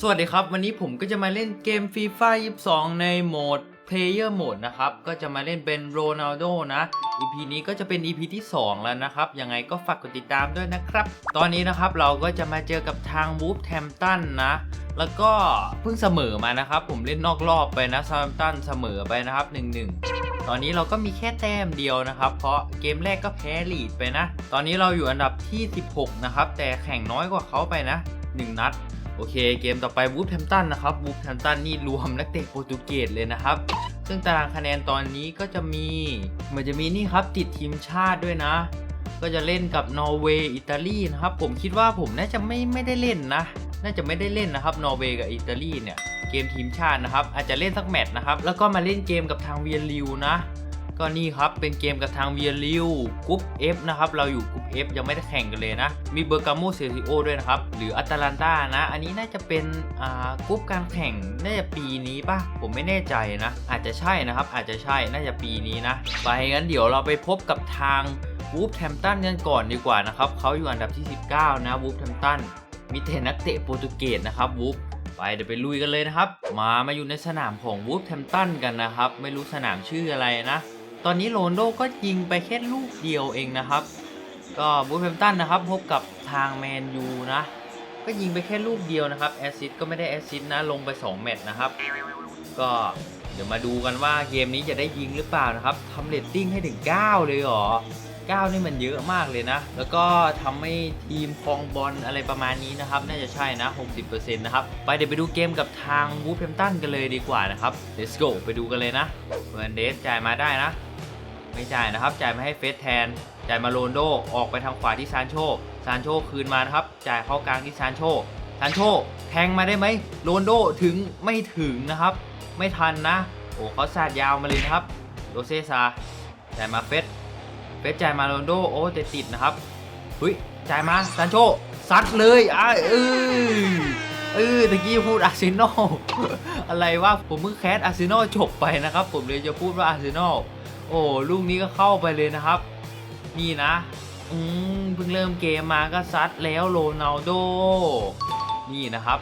สวัสดีครับ วันนี้ผมก็จะมาเล่นเกม FIFA 22 ในโหมด Player Mode นะครับ ก็จะมาเล่นเป็นโรนัลโดนะ EP นี้ก็จะเป็น EP ที่ 2 แล้วนะครับ ยังไงก็ฝากกดติดตามด้วยนะครับ ตอนนี้นะครับเราก็จะมาเจอกับทางวูฟแทมตันนะ แล้วก็เพิ่งเสมอมานะครับ ผมเล่นนอกรอบไปนะซามตันเสมอไปนะครับ 1-1 ตอนนี้เราก็มีแค่แต้มเดียวนะครับ เพราะเกมแรกก็แพ้ลีดไปนะ ตอนนี้เราอยู่อันดับที่ 16 นะครับ แต่แข่งน้อยกว่าเขาไปนะ 1 นัด โอเคเกมต่อไปวูฟแฮมตันนะครับวูฟแฮมตันนี่รวมนักเตะโปรตุเกสเลยนะครับ ซึ่งตารางคะแนนตอนนี้ก็จะมีมันจะมีนี่ครับติดทีมชาติด้วยนะ ก็จะเล่นกับนอร์เวย์อิตาลีนะครับ ผมคิดว่าผมน่าจะไม่ไม่ได้เล่นนะ น่าจะไม่ได้เล่นนะครับนอร์เวย์กับอิตาลีเนี่ยเกมทีมชาตินะครับ อาจจะเล่นสักแมตช์นะครับ แล้วก็มาเล่นเกมกับทางเวียริวนะ ก็นี่ครับเป็นเกมกับทางเวียริวกรุ๊ป F นะครับเราอยู่กรุ๊ป F ยังไม่ได้แข่งกันเลยนะ มีเบอร์กาโมเซซิโอด้วยนะครับ หรืออัตแลนตานะ อันนี้น่าจะเป็นอ่ากรุ๊ปการแข่งน่าจะปีนี้ป่ะ ผมไม่แน่ใจนะ อาจจะใช่นะครับ อาจจะใช่น่าจะปีนี้นะ ไปงั้นเดี๋ยวเราไปพบกับทางวูฟแฮมตันกันก่อนดีกว่านะครับเขาอยู่อันดับที่ 19 นะวูฟแฮมตันมีแต่นักเตะโปรตุเกสนะครับวูฟไปเดี๋ยวไปลุยกันเลยนะครับ มามาอยู่ในสนามของวูฟแฮมตันกันนะครับ ไม่รู้สนามชื่ออะไรนะ ตอนนี้โรนโดก็ยิงไปแค่ลูกเดียวเองนะครับ ก็บูฟแฮมตันนะครับพบกับทางแมนยูนะ ก็ยิงไปแค่ลูกเดียวนะครับแอสซิสก็ไม่ได้แอสซิสนะลงไป 2 แมตช์นะครับ ก็เดี๋ยวมาดูกันว่าเกมนี้จะได้ยิงหรือเปล่านะครับทำเรตติ้งให้ถึง 9 เลยเหรอ 9 นี่มันเยอะมากเลยนะ แล้วก็ทำให้ทีมคองบอลอะไรประมาณนี้นะครับ น่าจะใช่นะ 60%นะครับ ไปเดี๋ยวไปดูเกมกับทางวูฟแฮมตันกันเลยดีกว่านะครับ let's go ไปดูกันเลยนะเวร์นเดสจ่ายมาได้นะ ไม่จ่ายนะครับ จ่ายมาให้เฟสแทน จ่ายมาโรนโด ออกไปทางขวาที่ซานโช ซานโชคืนมานะครับ จ่ายเข้ากลางที่ซานโช ซานโชแทงมาได้ไหมโรนโดถึงไม่ถึงนะครับ ไม่ทันนะ โอ้เขาสาดยาวมาเลยนะครับ โรเซซาจ่ายมาเฟส เฟสจ่ายมาโรนโดโอ้แต่ติดนะครับเฮ้ยจ่ายมาซานโชซัดเลยอะเออเออตะกี้พูดอาร์เซนอลอะไรว่าผมเพิ่งแคสอาร์เซนอลจบไปนะครับ ผมเลยจะพูดว่าอาร์เซนอลโอ้ลูกนี้ก็เข้าไปเลยนะครับ นี่นะอืมเพิ่งเริ่มเกมมาก็ซัดแล้วโรนัลโดนี่นะครับ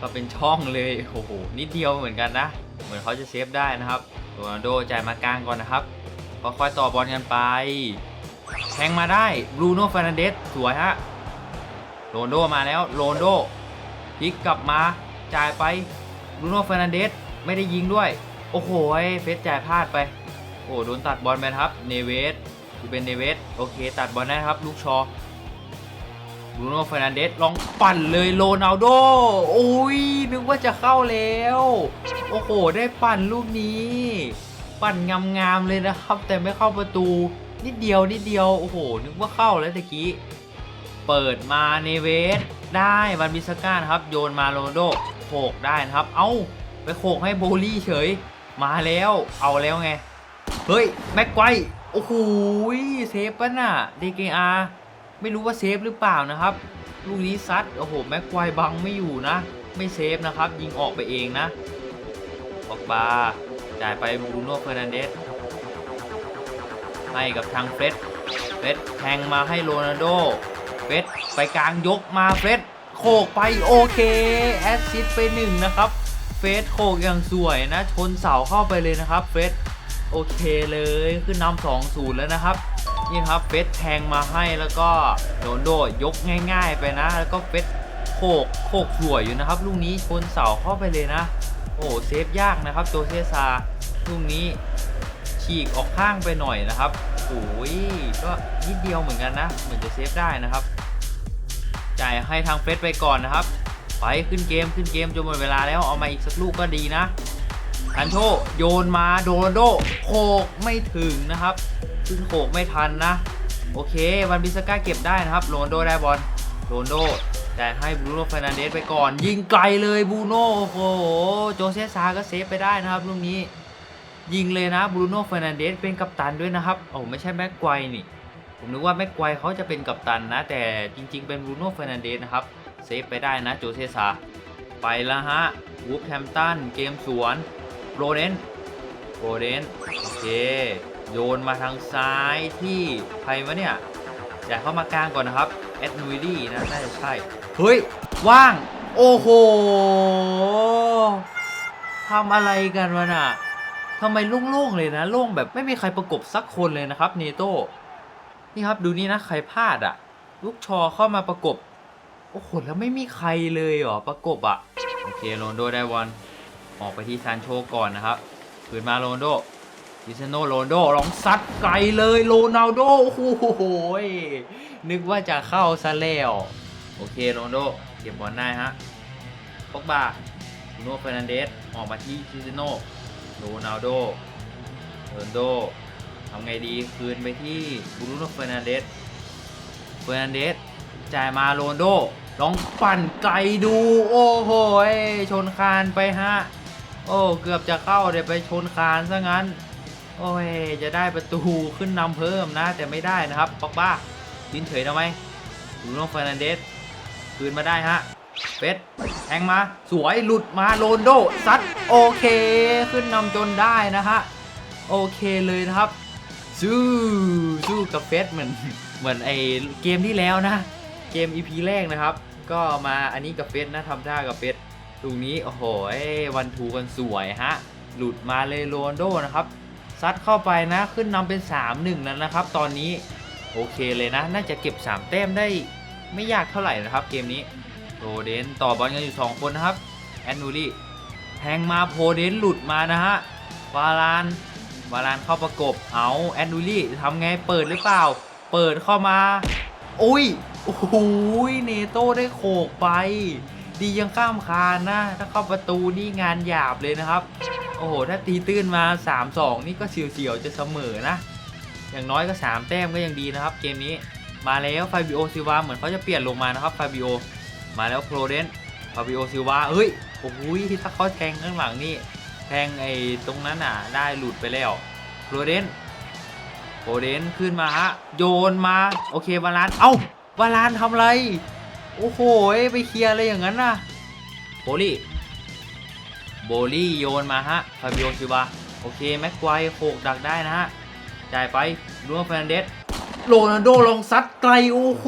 ก็เป็นช่องเลยโอ้โหนิดเดียวเหมือนกันนะ เหมือนเขาจะเซฟได้นะครับโรนัลโดจ่ายมากลางก่อนนะครับ ค่อยๆต่อบอลกันไปแทงมาได้บรูโน่ฟ r ร์นันเดสสวยฮะโรนโดมาแล้วโรนโดพลิกกลับมาจ่ายไปบรูโน่ฟ r ร์นันเดสไม่ได้ยิงด้วย โอ้โหเฟสจ่ายพลาดไป โอ้โดนตัดบอลไปครับเนเวสคือเป็นเนเวสโอเค ตัดบอลได้นะครับ ลูกชอบรูโน่ฟ r ร์นันเดสลองปั่นเลยโรนัลโดโอ้ยนึกว่าจะเข้าแล้ว โอ้โห ได้ปั่นลูกนี้ ปั่นงามๆเลยนะครับ แต่ไม่เข้าประตู นิดเดียวนิดเดียวโอ้โห นึกว่าเข้าแล้วตะกี้ เปิดมาเนเวสได้วันบิสก้านะครับ โยนมาโรนัลโดโขกได้นะครับ เอ้าไปโขกให้โบลี่เฉย มาแล้วเอาแล้วไง เฮ้ย แม็กไกวโอ้โหเซฟปะน่ะ DKR ไม่รู้ว่าเซฟหรือเปล่านะครับลูกนี้ซัดโอ้โหแม็กไกวบังไม่อยู่นะ ไม่เซฟนะครับ ยิงออกไปเองนะออกบา จ่ายไปบูโน่เฟอร์นันเดสให้กับทางเฟรดเฟรดแทงมาให้โรนัลโดเฟรดไปกลางยกมาเฟรดโขกไปโอเคแอสซิสไปหนึ่งนะครับ เฟรดโขกอย่างสวยนะ ชนเสาเข้าไปเลยนะครับเฟรดโอเคเลยขึ้นนำสองศูนย์แล้วนะครับนี่ครับเฟสแทงมาให้แล้วก็โรนลโดยกง่าย ๆ ไปนะ แล้วก็เฟสโขกโขกสวยอยู่นะครับลูกนี้ชนเสาเข้าไปเลยนะ โอ้เซฟยากนะครับโจเซซา ลูกนี้ฉีกออกข้างไปหน่อยนะครับโอ้ยก็นิดเดียวเหมือนกันนะ เหมือนจะเซฟได้นะครับ จ่ายให้ทางเฟสไปก่อนนะครับ ไปขึ้นเกมขึ้นเกมจนหมดเวลาแล้วเอามาอีกสักลูกก็ดีนะทันโชโยนมาโดนโดโขกไม่ถึงนะครับขึ้นโขกไม่ทันนะ โอเควันบิสก้าเก็บได้นะครับโรนโดได้บอลโรนโดแต่ให้บูโน่ฟรนันเดสไปก่อน ยิงไกลเลยบูโน่โอ้โหโจเซซาก็เซฟไปได้นะครับลูกนี้ ยิงเลยนะบรูโน่เฟรนันเดสเป็นกัปตันด้วยนะครับโอ้ไม่ใช่แม็กไกวนี่ผมนึกว่าแม็กไกวเขาจะเป็นกัปตันนะ แต่จริง ๆ เป็นบรูโน่เฟรนันเดสนะครับเซฟไปได้นะโจเซซาไปแล้วฮะวูฟแฮมตันเกมสวนโรเดนโรเดนโอเค โยนมาทางซ้ายที่ใครวะเนี่ยอยากเข้ามากลางก่อนนะครับแอดนูรี่นะน่าจะใช่ เฮ้ย ว่าง โอ้โหทำอะไรกันวะน่ะ ทำไมโล่งๆเลยนะโล่งแบบไม่มีใครประกบสักคนเลยนะครับเนโต้นี่ครับดูนี่นะใครพลาดอะลูกชอเข้ามาประกบ โอ้โหแล้วไม่มีใครเลยเหรอประกบอะโอเคโรนโดได้บอลออกไปที่ซานโชก่อนนะครับคืนมาโรนโดดิซโนโรนโดลองซัดไกลเลยโรนัลโดโอ้โหนึกว่าจะเข้าซะแล้วโอเคโรนโดเก็บบอลได้ฮะปอกบาบูโนเฟรนันเดสออกมาที่ดิซโน โรนัลโดโรนโดทำไงดีคืนไปที่บูโนเฟรนันเดสเฟอร์นันเดสจ่ายมาโรนโดลองปั่นไกลดูโอ้โหชนคานไปฮะโอ้เกือบจะเข้าเดี๋ยวไปชนคานซะงั้น โอ้ยจะได้ประตูขึ้นนำเพิ่มนะ แต่ไม่ได้นะครับปอกบ้าดินเฉยทำไมดูโน่เฟอร์นันเดสคืนมาได้ฮะ เฟสแทงมา สวยหลุดมาโรนโดซัดโอเค ขึ้นนำจนได้นะฮะ โอเคเลยนะครับ สู้สู้กับเฟสเหมือนเหมือนไอเกมที่แล้วนะ เกม EP แรกนะครับ ก็มาอันนี้กับเฟสนะทำท่ากับเฟสตรงนี้ โอ้โหวันทูกันสวยฮะ หลุดมาเลยโรนโดนะครับ ซัดเข้าไปนะขึ้นนำเป็น 3-1 แล้วนะครับ ตอนนี้โอเคเลยนะ น่าจะเก็บ 3 แต้มได้ไม่ยากเท่าไหร่นะครับเกมนี้ โรเดนต่อบอลกันอยู่ 2 คนนะครับ แอนนูรี่แทงมาโพเดนหลุดมานะฮะวาลานวาลานเข้าประกบเอาแอนดูลี่ทำไงเปิดหรือเปล่า เปิดเข้ามา อุ้ยโอ้โหเนโต้ได้โขกไป ดียังข้ามคานนะ ถ้าเข้าประตูนี่งานหยาบเลยนะครับ โอ้โห ถ้าตีตื้นมา 3-2 นี่ก็เฉียวๆจะเสมอนะ อย่างน้อยก็ 3 แต้มก็ยังดีนะครับ เกมนี้มาแล้วฟาบิโอซิวาเหมือนเขาจะเปลี่ยนลงมานะครับฟาบิโอ มาแล้วโครเดนฟาบิโอซิวาเฮ้ย โอ้โหถ้าเขาแทงข้างหลังนี่ แทงไอ้ตรงนั้นน่ะ ได้หลุดไปแล้ว โครเดน โครเดนขึ้นมาฮะ โยนมา โอเควาลาน เอ้าวาลานทำอะไร โอ้โห ไปเคลียร์อะไรอย่างนั้นน่ะ โบลี่ โบลี่โยนมาฮะ ฟาบิโอซิวา โอเค แม็กไกวโขกดักได้นะฮะ จ่ายไปลูนเฟรนเดส โรนัลโดลองซัดไกล โอ้โห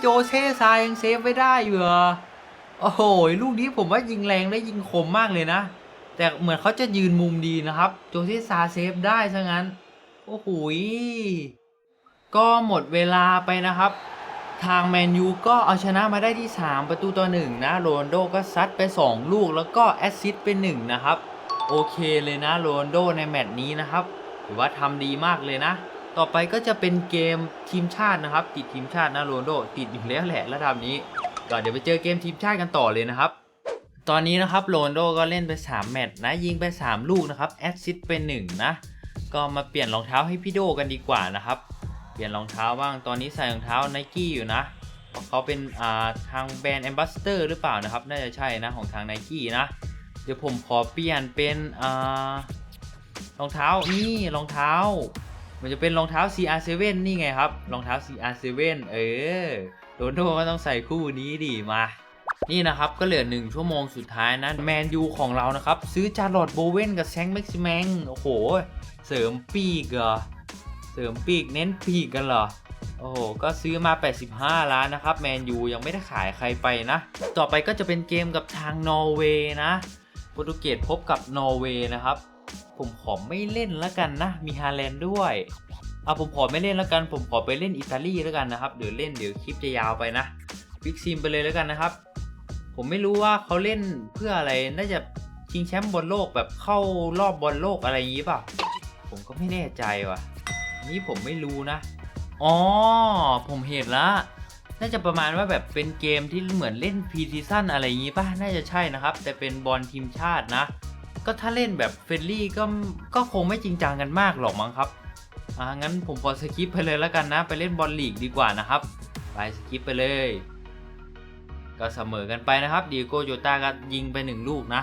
โจเช่ซายังเซฟไม่ได้อยู่เหรอโอ้โหลูกนี้ผมว่ายิงแรงและยิงคมมากเลยนะ แต่เหมือนเขาจะยืนมุมดีนะครับ โจเซ่ซาเซฟได้ซะงั้น โอ้โหยก็หมดเวลาไปนะครับ ทางแมนยูก็เอาชนะมาได้ที่ 3 ประตูต่อ1นะโรนลโดก็ซัดไป 2 ลูกแล้วก็แอสซิสต์ไป1นะครับ โอเคเลยนะโรนลโดในแมตช์นี้นะครับถือว่าทำดีมากเลยนะ ต่อไปก็จะเป็นเกมทีมชาตินะครับ ติดทีมชาตินะโรนโด ติดอยู่แล้วแหละระดับนี้ก็เดี๋ยวไปเจอเกมทีมชาติกันต่อเลยนะครับ ตอนนี้นะครับโรนโดก็เล่นไป 3 แมตช์นะ ยิงไป 3 ลูกนะครับแอสซิสต์ไป1นะ ก็มาเปลี่ยนรองเท้าให้พี่โดกันดีกว่านะครับ เปลี่ยนรองเท้าบ้าง ตอนนี้ใส่รองเท้าไนกี้อยู่นะเขาเป็นาทางแบรนด์แอมบ s สเตอร์หรือเปล่านะครับ น่าจะใช่นะของทางไนกี้นะ เดี๋ยวผมขอเปลี่ยนเป็นรองเท้านี่รองเท้า มันจะเป็นรองเท้า CR7 นี่ไงครับ รองเท้า CR7 เออโรนโดก็ต้องใส่คู่นี้ดิมา นี่นะครับก็เหลือ 1 ชั่วโมงสุดท้ายนะแมนยูของเรานะครับ ซื้อจาร์ลอดโบเวนกับแซงแม็กซิแมงโอ้โห เสริมปีกเหรอ เสริมปีกเน้นปีกกันเหรอโอ้โห ก็ซื้อมา 85 ล้านนะครับ แมนยูยังไม่ได้ขายใครไปนะ ต่อไปก็จะเป็นเกมกับทางนอร์เวย์นะ โปรตุเกสพบกับนอร์เวย์นะครับ ผมขอไม่เล่นแล้วกันนะ มีฮาแลนด์ด้วยเอาผมขอไม่เล่นแล้วกัน ผมขอไปเล่นอิตาลีแล้วกันนะครับ เดี๋ยวเล่นเดี๋ยวคลิปจะยาวไปนะฟิกซิมไปเลยแล้วกันนะครับ ผมไม่รู้ว่าเขาเล่นเพื่ออะไร น่าจะชิงแชมป์บอลโลกแบบเข้ารอบบอลโลกอะไรอย่างนี้เปล่าผมก็ไม่แน่ใจว่ะ นี่ผมไม่รู้นะ อ๋อ ผมเห็นละ น่าจะประมาณว่าแบบเป็นเกมที่เหมือนเล่นพรีซีซั่นอะไรอย่างนี้ป่ะ น่าจะใช่นะครับ แต่เป็นบอลทีมชาตินะ ก็ถ้าเล่นแบบเฟรนลี่ก็ก็คงไม่จริงจังกันมากหรอกมั้งครับอ่างั้นผมขอสกิปไปเลยแล้วกันนะ ไปเล่นบอลลีกดีกว่านะครับ ไปสกิปไปเลย ก็เสมอกันไปนะครับดีโกโจตาก็ยิงไป 1 ลูกนะ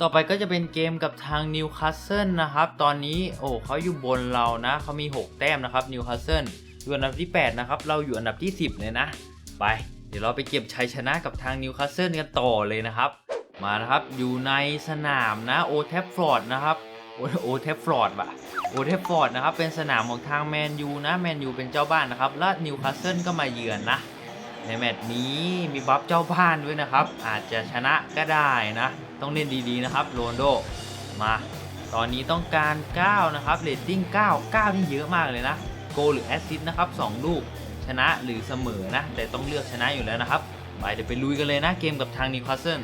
ต่อไปก็จะเป็นเกมกับทางนิวคาสเซิลนะครับ ตอนนี้โอ้เขาอยู่บนเรานะเขามี 6 แต้มนะครับนิวคาสเซิลอยู่อันดับที่ 8 นะครับ เราอยู่อันดับที่ 10 เลยนะ ไป เดี๋ยวเราไปเก็บชัยชนะกับทางนิวคาสเซิลกันต่อเลยนะครับ มานะครับอยู่ในสนามนะโอเทฟฟอร์ดนะครับโอโอเทฟฟอร์ดว่ะโอเทฟฟอร์ดนะครับเป็นสนามของทางแมนยูนะแมนยูเป็นเจ้าบ้านนะครับและนิวคาสเซิลก็มาเยือนนะในแมตช์นี้มีบัฟเจ้าบ้านด้วยนะครับ อาจจะชนะก็ได้นะ ต้องเล่นดีๆนะครับโรนโดมา ตอนนี้ต้องการ 9 นะครับเรตติ้ง 9 9นี่เยอะมากเลยนะ โกหรือแอสซิสต์นะครับ 2 ลูกชนะหรือเสมอนะ แต่ต้องเลือกชนะอยู่แล้วนะครับ ไปเดี๋ยวไปลุยกันเลยนะเกมกับทางนิวคาสเซิล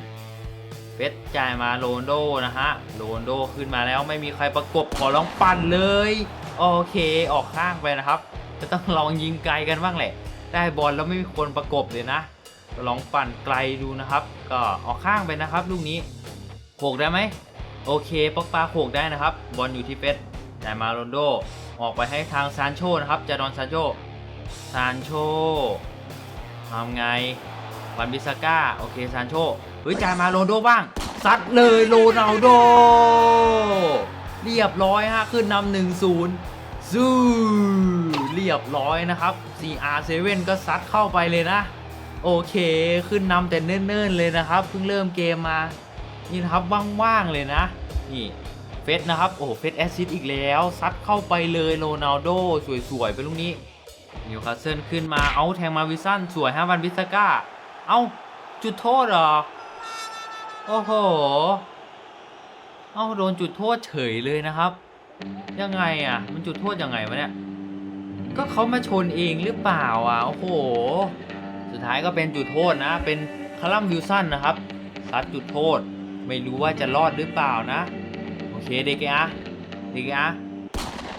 เฟสจ่ายมาโรนโดนะฮะโรนโดขึ้นมาแล้วไม่มีใครประกบขอลองปั่นเลย โอเคออกข้างไปนะครับ จะต้องลองยิงไกลกันบ้างแหละ ได้บอลแล้วไม่มีคนประกบเลยนะ ลองปั่นไกลดูนะครับ ก็ออกข้างไปนะครับลูกนี้โขกได้ไหมโอเคปอกปาโขกได้นะครับ บอลอยู่ที่เฟสจ่ายมาโรนโดออกไปให้ทางซานโชนะครับจารอนซานโชซานโชทำไงวันบิสก้าโอเคซานโช ฮ้ยจ่ายมาโรนโดบ้างซัดเลยโรนัลโด เรียบร้อยฮะขึ้นนำหนึ่งศูนย์ซูเรียบร้อยนะครับ CR7 ก็ซัดเข้าไปเลยนะ โอเคขึ้นนำแต่เนิ่นๆเลยนะครับ เพิ่งเริ่มเกมมา นี่นะครับว่างๆเลยนะ นี่เฟสนะครับ โอ้เฟสแอซซิดอีกแล้ว ซัดเข้าไปเลยโรนัลโดสวยๆไปลูกนี้นิวคาสเซิลขึ้นมาเอาแทงมาวิสันสวยฮะวันวิสก้า เอาจุดโทษเหรอ โอ้โห เอาโดนจุดโทษเฉยเลยนะครับ ยังไงอะ มันจุดโทษยังไงวะเนี่ย ก็เขามาชนเองหรือเปล่าอะ โอ้โห สุดท้ายก็เป็นจุดโทษนะ เป็นคารัมวิลสันนะครับซัดจุดโทษ ไม่รู้ว่าจะรอดหรือเปล่านะ โอเคเดเกอาเดเกอา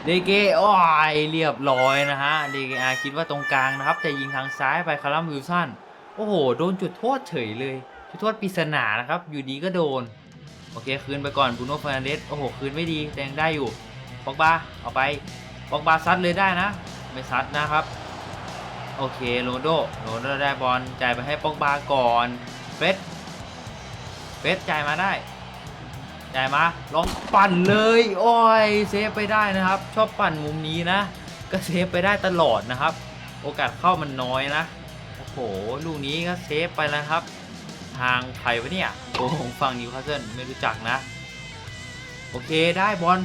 เดเกโอ้ยเรียบร้อยนะฮะ เดเกอาคิดว่าตรงกลางนะครับ จะยิงทางซ้ายไปคารัมวิลสัน โอ้โห โดนจุดโทษเฉยเลย โทษปริศนานะครับ อยู่ดีก็โดน โอเค คืนไปก่อนบูโน่เฟอร์นันเดสโอ้โห คืนไม่ดีแต่ยังได้อยู่ปอกบาเอาไปปอกบาซัดเลยได้นะ ไม่ซัดนะครับ โอเคโรนโดโรนโดได้บอลจ่ายไปให้ปอกบาก่อนเฟสเฟสจ่ายมาได้จ่ายมาลองปั่นเลยโอ้ยเซฟไปได้นะครับ ชอบปั่นมุมนี้นะ ก็เซฟไปได้ตลอดนะครับ โอกาสเข้ามันน้อยนะโอ้โหลูกนี้ก็เซฟไปแล้วครับ ทางใครวะเนี่ยโอ้ผมฟังนิวคาสเซิลไม่รู้จักนะ โอเคได้บอล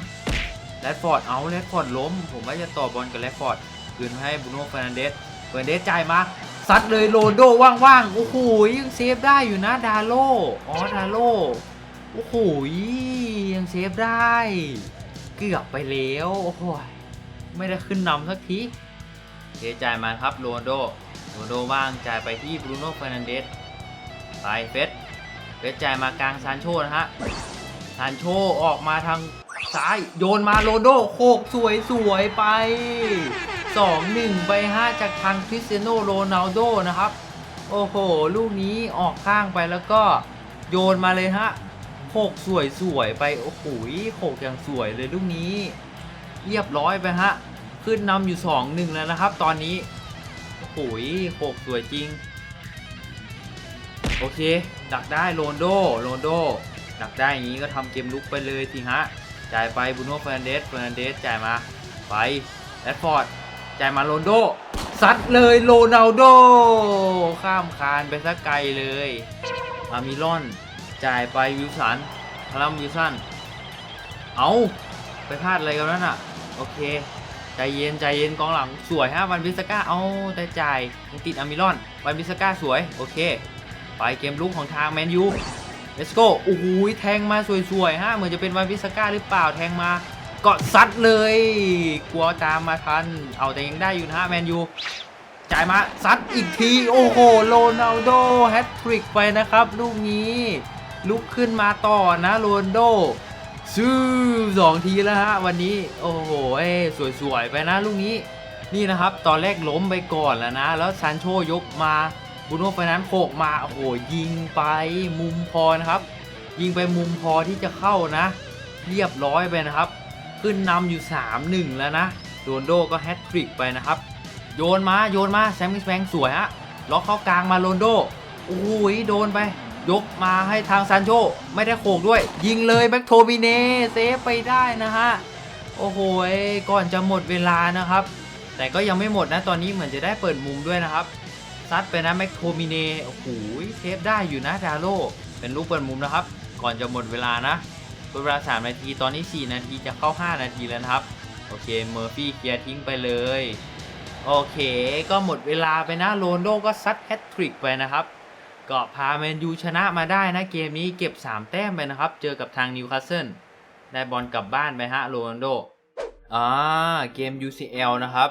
แรดฟอร์ดเอาแรดฟอร์ดล้ม ผมว่าจะต่อบอลกับแรดฟอร์ดคืนให้บูโน่เฟรนันเดสเฟรนันเดสจ่ายมาซัดเลยโรนโดว่างๆ โอ้โหยังเซฟได้อยู่นะดาโลอ๋อดาโลโอ้โหยังเซฟได้ เกือบไปแล้วโอ้โหไม่ได้ขึ้นนำสักทีเทจ่ายมาครับโรนโดโรนโดว่างจ่ายไปที่บรูโน่เฟรนันเดส ไปเฟสเฟสจ่ายมากลางซานโชนะฮะซานโชออกมาทางซ้ายโยนมาโรนโดโคกสวยสวยไป 2-1 ไป 5 จากทางคริสเตียโนโรนัลโดนะครับ โอ้โห ลูกนี้ออกข้างไปแล้วก็โยนมาเลยฮะโคกสวยสวยไป โอ้โหโคกอย่างสวยเลยลูกนี้ เรียบร้อยไปฮะ ขึ้นนำอยู่ 2-1 แล้วนะครับ ตอนนี้ โอ้โหโคกสวยจริง โอเค ดักได้โรนโดโรนโดดักได้อย่างนี้ก็ทำเกมลุกไปเลยสิฮะ จ่ายไปบูโน่เฟรนเดสเฟรนเดสจ่ายมาไปแรดฟอร์ดจ่ายมาโรนโดซัดเลยโรนัลโด ข้ามคานไปสักไกลเลยมามิลอน จ่ายไปวิลสันพลัมวิลสันเอาไปพลาดอะไรกันนั่นอะ โอเค ใจเย็นใจเย็นกองหลังสวยฮะวันวิสก้าเอาแต่จ่ายยังติดอามิลอนวันวิสก้าสวย โอเค ไปเกมลุกของทางแมนยู let's go โอ้โหแทงมาสวยๆฮะเหมือนจะเป็นวันวิสก้าหรือเปล่าแทงมาก็ซัดเลยกลัวตามมาทัน เอาแต่ยังได้อยู่นะฮะแมนยูจ่ายมาซัดอีกที โอ้โหโรนัลโดแฮตทริกไปนะครับ ลูกนี้ ลุกขึ้นมาต่อนะโรนลโดซื้อสองทีแล้วฮะวันนี้ โอ้โหเอ้สวยๆไปนะลูกนี้นี่นะครับ ตอนแรกล้มไปก่อนแล้วนะ แล้วซานโชยกมา บูโน่ไฟนั้นโขกมา โอ้โห ยิงไปมุมพอนะครับ ยิงไปมุมพอที่จะเข้านะ เรียบร้อยไปนะครับ ขึ้นนำอยู่ 3-1 แล้วนะโรนโดก็แฮตทริกไปนะครับ โยนมาโยนมาแซมมิสแบงสวยฮะล็อกเข้ากลางมาโรนโดโอ้ยโดนไป ยกมาให้ทางซานโชไม่ได้โขกด้วย ยิงเลยแบ็กโทบิเน่เซฟไปได้นะฮะโอ้โหก่อนจะหมดเวลานะครับ แต่ก็ยังไม่หมดนะตอนนี้เหมือนจะได้เปิดมุมด้วยนะครับ ซัดไปนะแม็กโทมิเน่โอ้โหเซฟได้อยู่นะดาโลเป็นลูกเปิดมุมนะครับ ก่อนจะหมดเวลานะเวลา 3 นาทีตอนนี้ 4 นาทีจะเข้า 5 นาทีแล้วนะครับ โอเคเมอร์ฟี่เคลียร์ทิ้งไปเลย โอเค ก็หมดเวลาไปนะโรนโดก็ซัดแฮตทริกไปนะครับก็พาแมนยูชนะมาได้นะเกมนี้เก็บ 3 แต้มไปนะครับ เจอกับทางนิวคาสเซิลได้บอลกลับบ้านไปฮะโรนโดอ่าเกม UCL นะครับ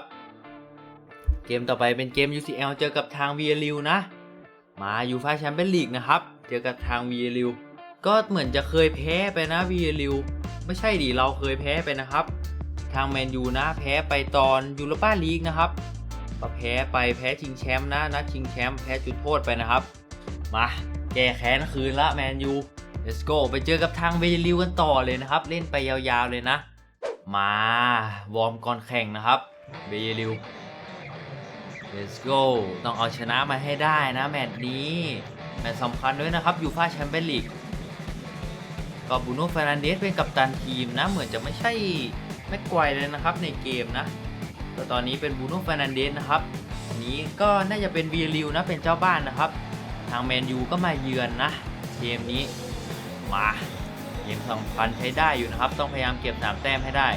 กมต่อไปเป็นเกม UCL เจอกับทาง v ีลิวนะ มายูฟาแชมเปี้ยนลีกนะครับ เจอกับทาง v ีลิวก็เหมือนจะเคยแพ้ไปนะ v ีลิวไม่ใช่ดิเราเคยแพ้ไปนะครับ ทางแมนยูนะแพ้ไปตอนยูโรปาลีกนะครับก็แพ้ไปแพ้ชิงแชมป์นะนัดชิงแชมป์แพ้จุดโทษไปนะครับ มาแก้แค้นคืนละแมนยู let's go ไปเจอกับทางเบยลิวกันต่อเลยนะครับ เล่นไปยาวๆเลยนะ มาวอร์มก่อนแข่งนะครับเบยลิว let's go ต้องเอาชนะมาให้ได้นะแมตช์นี้ แมตช์สำคัญด้วยนะครับยูฟาแชมเปี้ยนลีกก็บูโน่เฟรนันเดสเป็นกัปตันทีมนะ เหมือนจะไม่ใช่แม็กไกวเลยนะครับในเกมนะก็ตอนนี้เป็นบูโน่เฟรนันเดสนะครับอันนี้ก็น่าจะเป็นวีลิวนะเป็นเจ้าบ้านนะครับ ทางแมนยูก็มาเยือนนะเกมนี้มาเกมสำคัญใช้ได้อยู่นะครับ ต้องพยายามเก็บ3แต้มให้ได้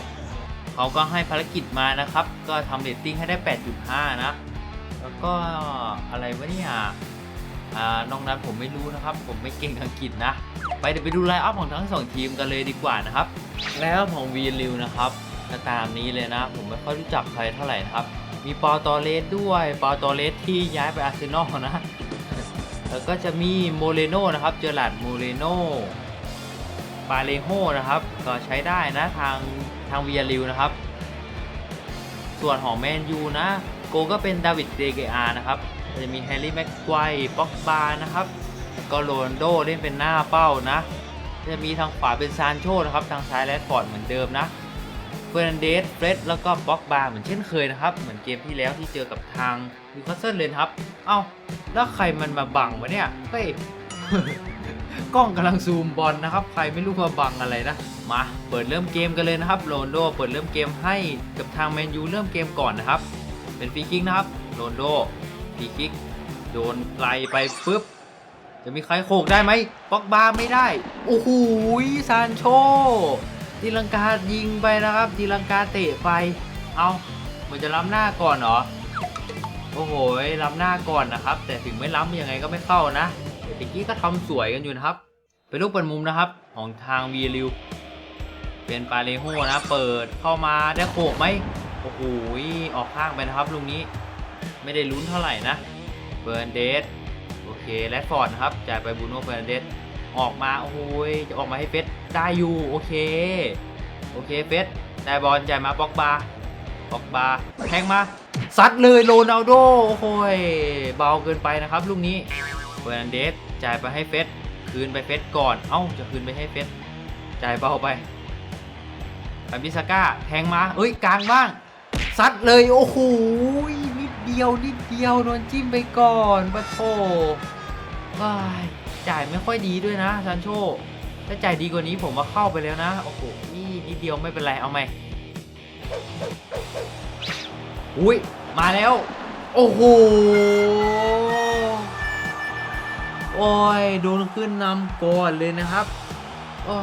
เขาก็ให้ภารกิจมานะครับ ก็ทำเรตติ้งให้ได้ 8.5 นะ แล้วก็อะไรวะเนี่ยอ่าน้องนั้นผมไม่รู้นะครับ ผมไม่เก่งอังกฤษนะ ไปเดี๋ยวไปดูไลน์อัพของทั้งสองทีมกันเลยดีกว่านะครับแล้วของวีลิวนะครับก็ตามนี้เลยนะ ผมไม่ค่อยรู้จักใครเท่าไหร่นะครับ มีปอตอเลสด้วยปอตอเลสที่ย้ายไปอาร์เซนอลนะแล้วก็จะมีโมเรโนนะครับ เจอร์ลาดโมเรโนปาเลโฮนะครับ ก็ใช้ได้นะทางทางวีลิวนะครับ ส่วนของแมนยูนะ กก็เป็นดาวิดเดเกอานะครับจะมีแฮร์รี่แม็กไกวป็อกบานะครับก็โรนโดเล่นเป็นหน้าเป้านะ จะมีทางขวาเป็นซานโชนะครับทางซ้ายแรดฟอร์ดเหมือนเดิมนะเฟอร์นันเดสเฟรดแล้วก็บ็อกบาเหมือนเช่นเคยนะครับ เหมือนเกมที่แล้วที่เจอกับทางนิวคาสเซิลเลยนครับ เอ้า แล้วใครมันมาบังวะเนี่ย เฮ้ย กล้องกำลังซูมบอลนะครับ ใครไม่รู้มาบังอะไรนะ มาเปิดเริ่มเกมกันเลยนะครับโรนโดเปิดเริ่มเกมให้กับทางแมนยูเริ่มเกมก่อนนะครับ เป็นฟรีคิกนะครับโรนโดฟรีคิกโดนไกลไปปุ๊บ จะมีใครโขกได้ไหมป็อกบาไม่ได้ โอ้โหซานโชตีลังกายิงไปนะครับตีลังกาเตะไป เอาเหมันจะล้ำหน้าก่อนเหรอ โอ้โหล้ำหน้าก่อนนะครับ แต่ถึงไม่ล้ำยังไงก็ไม่เข้านะแต่ตะกี้ก็ทำสวยกันอยู่นะครับ เป็นลูกเปิดมุมนะครับ ของทางวีริวเป็นปาเลโฮนะ เปิดเข้ามาได้โขกไหม โอ้โหออกข้างไปนะครับลุงนี้ไม่ได้ลุ้นเท่าไหร่นะเบิร์นเดสโอเคแรดฟอร์ดนะครับจ่ายไปบูโน่เฟรนเดสออกมาโอ้โหจะออกมาให้เฟสได้อยู่โอเคโอเคเฟสได้บอลจ่ายมาบ็อกบาบ็อกบาแทงมาซัดเลยโรนัลโดโอ้โหเบาเกินไปนะครับลูกนี้เฟรนเดสจ่ายไปให้เฟสคืนไปเฟสก่อนเอ้าจะคืนไปให้เฟสจ่ายเบาไปไปบิสก้าแทงมาเอ้ยกลางบ้าง ซัดเลยโอ้โหนิดเดียวนิดเดียวโดนจิ้มไปก่อนปะโถายจ่ายไม่ค่อยดีด้วยนะซันโชถ้าจ่ายดีกว่านี้ผมว่าเข้าไปแล้วนะ โอ้โหนี่นิดเดียวไม่เป็นไรเอาไหมอุ้ยมาแล้ว โอ้โหโอ้ยโดนขึ้นนำก่อนเลยนะครับโอ้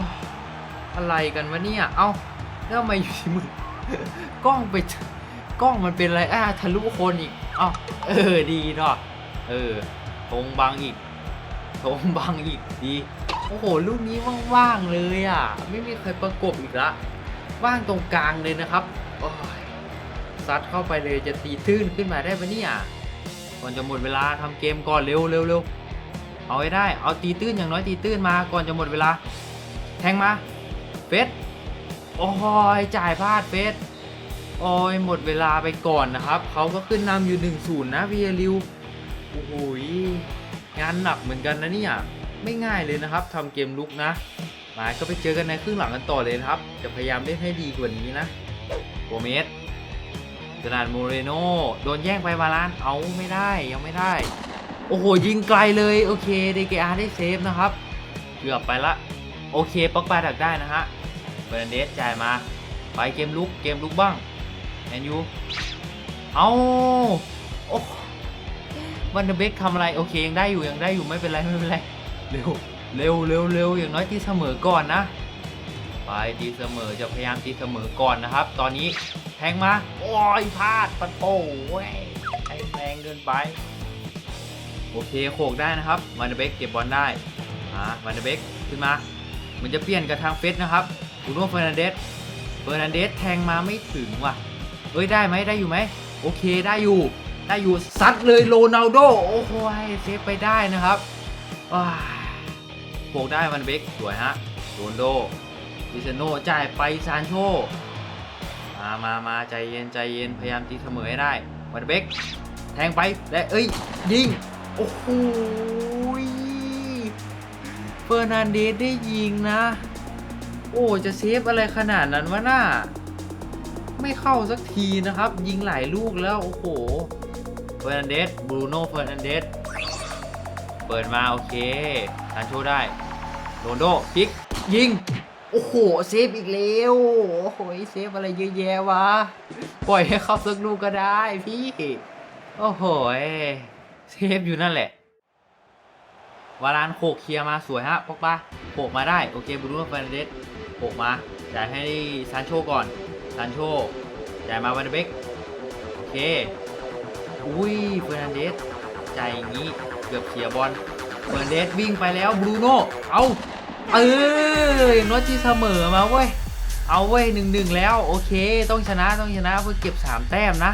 อะไรกันวะเนี่ย เอา้าแล้วทำไมอยู่ที่มือกล้องไปเจอ กล้องมันเป็นไรอะทะลุคนอีกเอ้าเออดีเนาะเออธงบังอีกธงบังอีกดีโอ้โหลูกนี้ว่างๆเลยอะ ไม่มีใครประกบอีกละว่างตรงกลางเลยนะครับโอ้ยซัดเข้าไปเลยจะตีตื้นขึ้นมาได้ปะเนี่ยก่อนจะหมดเวลาทำเกมก่อนเร็วเร็วเร็วเอาให้ได้เอาตีตื้นอย่างน้อยตีตื้นมาก่อนจะหมดเวลา แทงมาเฟสโอ้ยจ่ายพลาดเฟส โอ้ยหมดเวลาไปก่อนนะครับ เขาก็ขึ้นนำอยู่1-0นะวีริวโอ้โหงานหนักเหมือนกันนะเนี่ยไม่ง่ายเลยนะครับทำเกมลุกนะมาก็ไปเจอกันในครึ่งหลังกันต่อเลยนะครับ จะพยายามเล่นให้ดีกว่านี้นะโกเมสจนาดโมเรโนโดนแย่งไปมาลานเอาไม่ได้ยังไม่ได้ โอ้โหยิงไกลเลยโอเคเดเกอาได้เซฟนะครับเกือบไปละโอเคป๊อกปาดักได้นะฮะเบรนเดสจ่ายมา ไปเกมลุกเกมลุกบ้าง แมนยูเอาโอ้วันเดเบกทำอะไรโอเคยังได้อยู่ยังได้อยู่ไม่เป็นไรไม่เป็นไรเร็วเร็วเร็วเร็วอย่างน้อยที่เสมอก่อนนะไปตีเสมอจะพยายามตีเสมอก่อนนะครับ ตอนนี้แทงมาโอ้ยพลาดปัดโป้เว้ยแทงแรงเกินไปโอเคโขกได้นะครับวันเดเบกเก็บบอลได้อ่าวันเดเบกขึ้นมา มันจะเปลี่ยนกับทางเฟสนะครับบรูโน่เฟอร์นันเดสเฟอร์นันเดสแทงมาไม่ถึงว่ะ เอ้ยได้ไหมได้อยู่ไหมโอเคได้อยู่ได้อยู่ซัดเลยโรนัลโดโอ้โหเซฟไปได้นะครับว้ายโขกได้วันเบกสวยฮะโรนโดดิเซโนจ่ายไปซานโชมามามาใจเย็นใจเย็นพยายามตีเสมอให้ได้วันเบกแทงไปและเอ้ยยิงโอ้โหเฟอร์นันเดสได้ยิงนะ โอ้จะเซฟอะไรขนาดนั้นวะน่า ไม่เข้าสักทีนะครับ ยิงหลายลูกแล้ว โอ้โหเฟอร์นันเดสบรูโน่เฟอร์นันเดสเปิดมา โอเคทานโชได้โรนโดพิก ยิง โอ้โห เซฟอีกแล้ว โอ้โห เซฟอะไรเยอะแยะวะ ปล่อยให้เข้าสักลูกก็ได้พี่ โอ้โห เซฟอยู่นั่นแหละวารานโขกเคลียร์มาสวยฮะปอกปะโขกมาได้ โอเคบรูโน่เฟอร์นันเดสโขกมาจ่ายให้ซานโชก่อน ซานโชจ่ายมาวันเบกโอเค อุ้ยเฟอร์นันเดสจ่ายอย่างนี้เกือบเคลียบอลเฟอร์นันเดสวิ่งไปแล้วบรูโน่เอาเอออย่างน้อยที่เสมอมาเว้ยเอาเว้ยหนึ่งหนึ่งแล้วโอเค ต้องชนะต้องชนะเพื่อเก็บ3แต้มนะ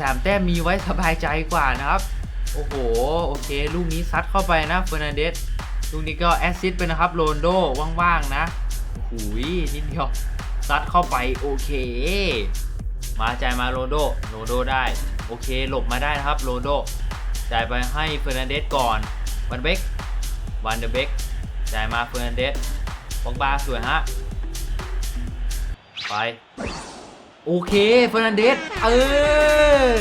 สามแต้มมีไว้สบายใจกว่านะครับโอ้โหโอเค ลูกนี้ซัดเข้าไปนะเฟอร์นันเดสลูกนี้ก็แอสซิสต์ไปนะครับโรนโดว่างๆนะหูยนิดเดียว ซัดเข้าไปโอเค มาจ่ายมาโรโดโรโดได้ โอเค หลบมาได้นะครับโรโดจ่ายไปให้เฟอร์นันเดสก่อนวันเบกวันเดเบกจ่ายมาเฟอร์นันเดสปอกบาสวยฮะ ไป โอเคเฟอร์นันเดสเออ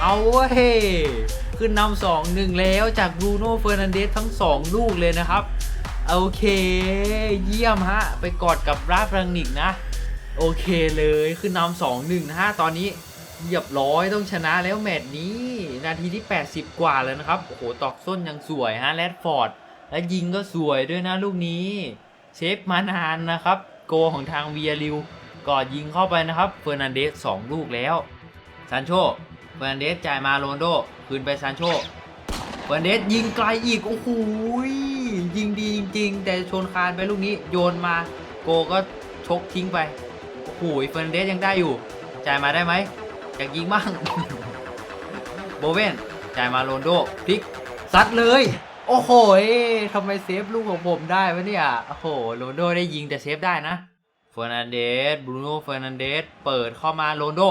เอาเว้ยขึ้นนำสองหนึ่งแล้วจากบรูโน่เฟอร์นันเดสทั้งสองลูกเลยนะครับ โอเค เยี่ยมฮะ ไปกอดกับราฟรังนิกนะ โอเคเลยขึ้นนำสองหนึ่งนะฮะตอนนี้เหยียบร้อยต้องชนะแล้วแมตช์นี้ นาทีที่ 80 กว่าแล้วนะครับ โอ้โห ตอกส้นยังสวยฮะแรดฟอร์ด และยิงก็สวยด้วยนะลูกนี้เซฟมานานนะครับ โกของทางเวียริวกอดยิงเข้าไปนะครับเฟอร์นันเดสสองลูกแล้วซานโชเฟอร์นันเดสจ่ายมาโรนโด คืนไปซานโชเฟอร์นันเดสยิงไกลอีก โอ้โหยิงดีจริง ๆ แต่ชนคานไปลูกนี้โยนมา โกก็ชกทิ้งไป หเฟรนันเดสยังได้อยู่ จ่ายมาได้ไหมอยากยิงบ้าง โบเวนจ่ายมาโรนโดพลิกซัดเลย โอ้โหทำไมเซฟลูกของผมได้วะเนี่ย โอ้โหโรนโดได้ยิงแต่เซฟได้นะเฟอร์นันเดสบรูโน่เฟอร์นันเดสเปิดเข้ามาโรนโด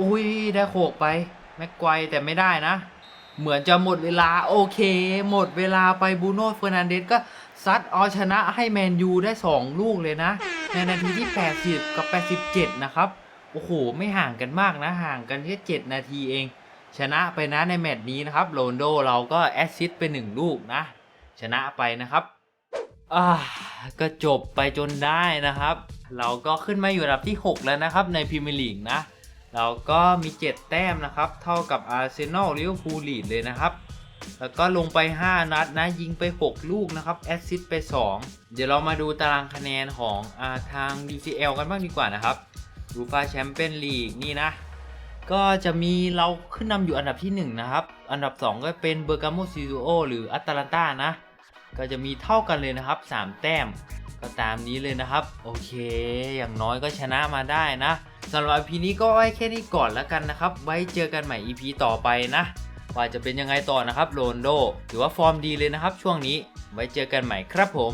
อุ้ยได้โขกไปแม็กไกวแต่ไม่ได้นะ เหมือนจะหมดเวลาโอเค หมดเวลาไปบูโน่เฟอร์นันเดสก็ ซัดเอาชนะให้แมนยูได้ 2 ลูกเลยนะ ในนาทีที่ 80 กับ 87 นะครับ โอ้โห ไม่ห่างกันมากนะ ห่างกันแค่ 7 นาทีเอง ชนะไปนะในแมตช์นี้นะครับโรนโดเราก็แอสซิสต์ไป 1 ลูกนะ ชนะไปนะครับอ่าก็จบไปจนได้นะครับ เราก็ขึ้นมาอยู่อันดับที่ 6 แล้วนะครับในพรีเมียร์ลีกนะ เราก็มี 7 แต้มนะครับ เท่ากับอาร์เซนอลลิเวอร์พูลลีดเลยนะครับ แล้วก็ลงไป 5 นัดนะยิงไป 6 ลูกนะครับแอสซิสต์ไป 2 เดี๋ยวเรามาดูตารางคะแนนของอาทาง DCL กันบ้างดีกว่านะครับยูฟาแชมเปี้ยนลีกนี่นะ ก็จะมีเราขึ้นนำอยู่อันดับที่ 1 นะครับ อันดับ 2 ก็เป็นเบอร์กาโมซิโอหรืออัตแลนตานะ ก็จะมีเท่ากันเลยนะครับ 3 แต้มก็ตามนี้เลยนะครับ โอเค อย่างน้อยก็ชนะมาได้นะสำหรับ EP นี้ก็ไว้แค่นี้ก่อนแล้วกันนะครับ ไว้เจอกันใหม่ EP ต่อไปนะ ว่าจะเป็นยังไงต่อนะครับโรนโดถือว่าฟอร์มดีเลยนะครับช่วงนี้ไว้เจอกันใหม่ครับผม